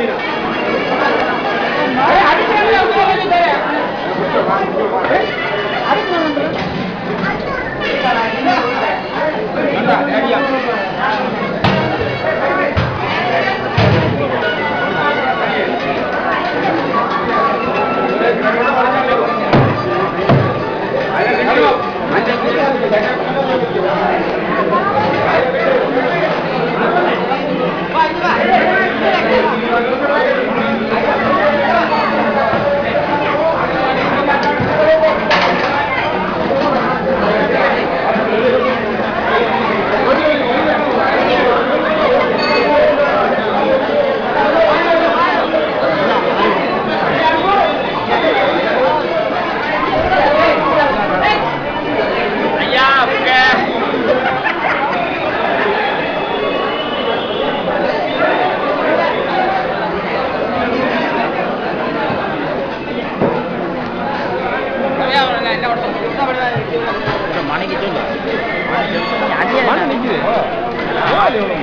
Marina. மனைக்கு சொல்லு அப்படி ஒரு